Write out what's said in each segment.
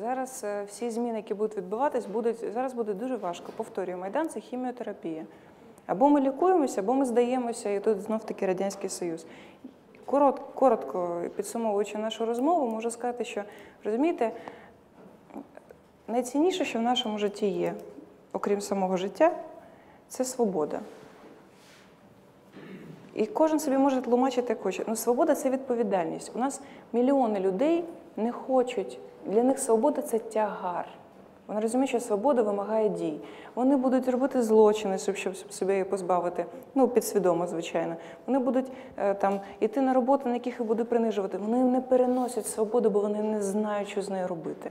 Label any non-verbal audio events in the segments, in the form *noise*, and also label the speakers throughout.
Speaker 1: Зараз е, всі зміни, які будуть відбуватись, будуть зараз буде дуже важко. Повторюю, майдан це хіміотерапія. Або ми лікуємося, або ми здаємося, і тут знов таки Радянський Союз. Корот, коротко підсумовуючи нашу розмову, можу сказати, що розумієте, найцінніше, що в нашому житті є, окрім самого життя, це свобода. І кожен собі може тлумачити, хоче. Ну, свобода це відповідальність. У нас мільйони людей не хочуть. Для них свобода це тягар. Вони розуміють, що свобода вимагає дій. Вони будуть робити злочини, щоб щоб себе її позбавити. Ну, підсвідомо, звичайно. Вони будуть е, там іти на роботу, на яких їх буде принижувати. Вони не переносять свободу, бо вони не знають, що з нею робити.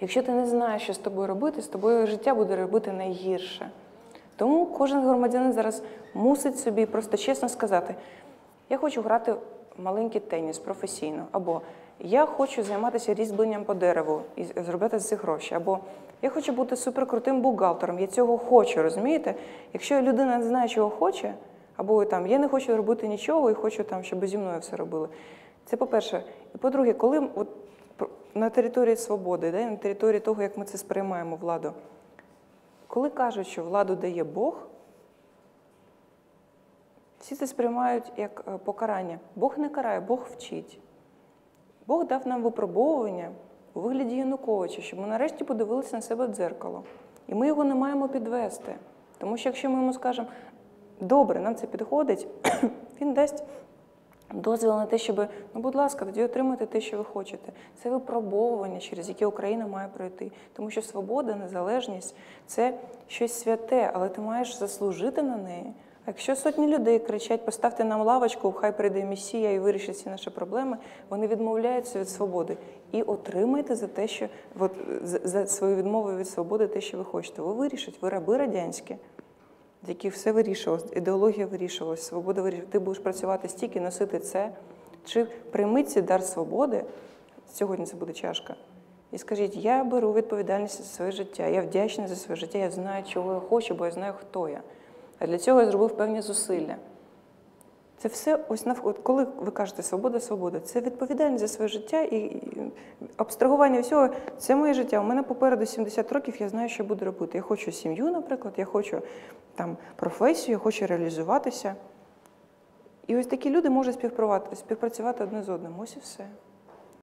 Speaker 1: Якщо ти не знаєш, що з тобою робити, з тобою життя буде робити найгірше. Тому кожен громадянин зараз мусить собі просто чесно сказати: я хочу грати в маленький теніс професійно, або я хочу займатися різьбленням по дереву і зробити з цих гроші, або я хочу бути суперкрутим бухгалтером, я цього хочу, розумієте? Якщо людина не знає, чого хоче, або там я не хочу робити нічого і хочу там, щоб зі мною все робили. Це по-перше. І по-друге, коли от на території свободи, да, на території того, як ми це сприймаємо владу, коли кажуть, що владу дає Бог, всі це сприймають як е, покарання. Бог не карає, Бог вчить. Бог дав нам випробовування у вигляді Януковича, щоб ми нарешті подивилися на себе в дзеркало. І ми його не маємо підвести. Тому що якщо ми йому скажемо, добре, нам це підходить, *clears throat* він дасть дозвіл на те, щоб, ну, будь ласка, тоді отримуйте те, що ви хочете. Це випробовування, через яке Україна має пройти. Тому що свобода, незалежність це щось святе, але ти маєш заслужити на неї. А якщо сотні людей кричать, поставте нам лавочку, хай прийде Месія і вирішить всі наші проблеми, вони відмовляються від свободи. І отримайте за те, що от, за свою відмову від свободи те, що ви хочете. Ви вирішите, ви раби радянські з яких все вирішувалось, ідеологія вирішувалась, свобода вирішувалась. Ти будеш працювати стільки, носити це. Чи прийми цей дар свободи, сьогодні це буде чашка, і скажіть, я беру відповідальність за своє життя, я вдячний за своє життя, я знаю, чого я хочу, бо я знаю, хто я. А для цього я зробив певні зусилля. Це все ось навколо, коли ви кажете свобода, свобода, це відповідальність за своє життя і абстрагування всього. Це моє життя. У мене попереду 70 років, я знаю, що буду робити. Я хочу сім'ю, наприклад, я хочу там професію, я хочу реалізуватися. І ось такі люди можуть співпрацювати одне з одним. Ось і все.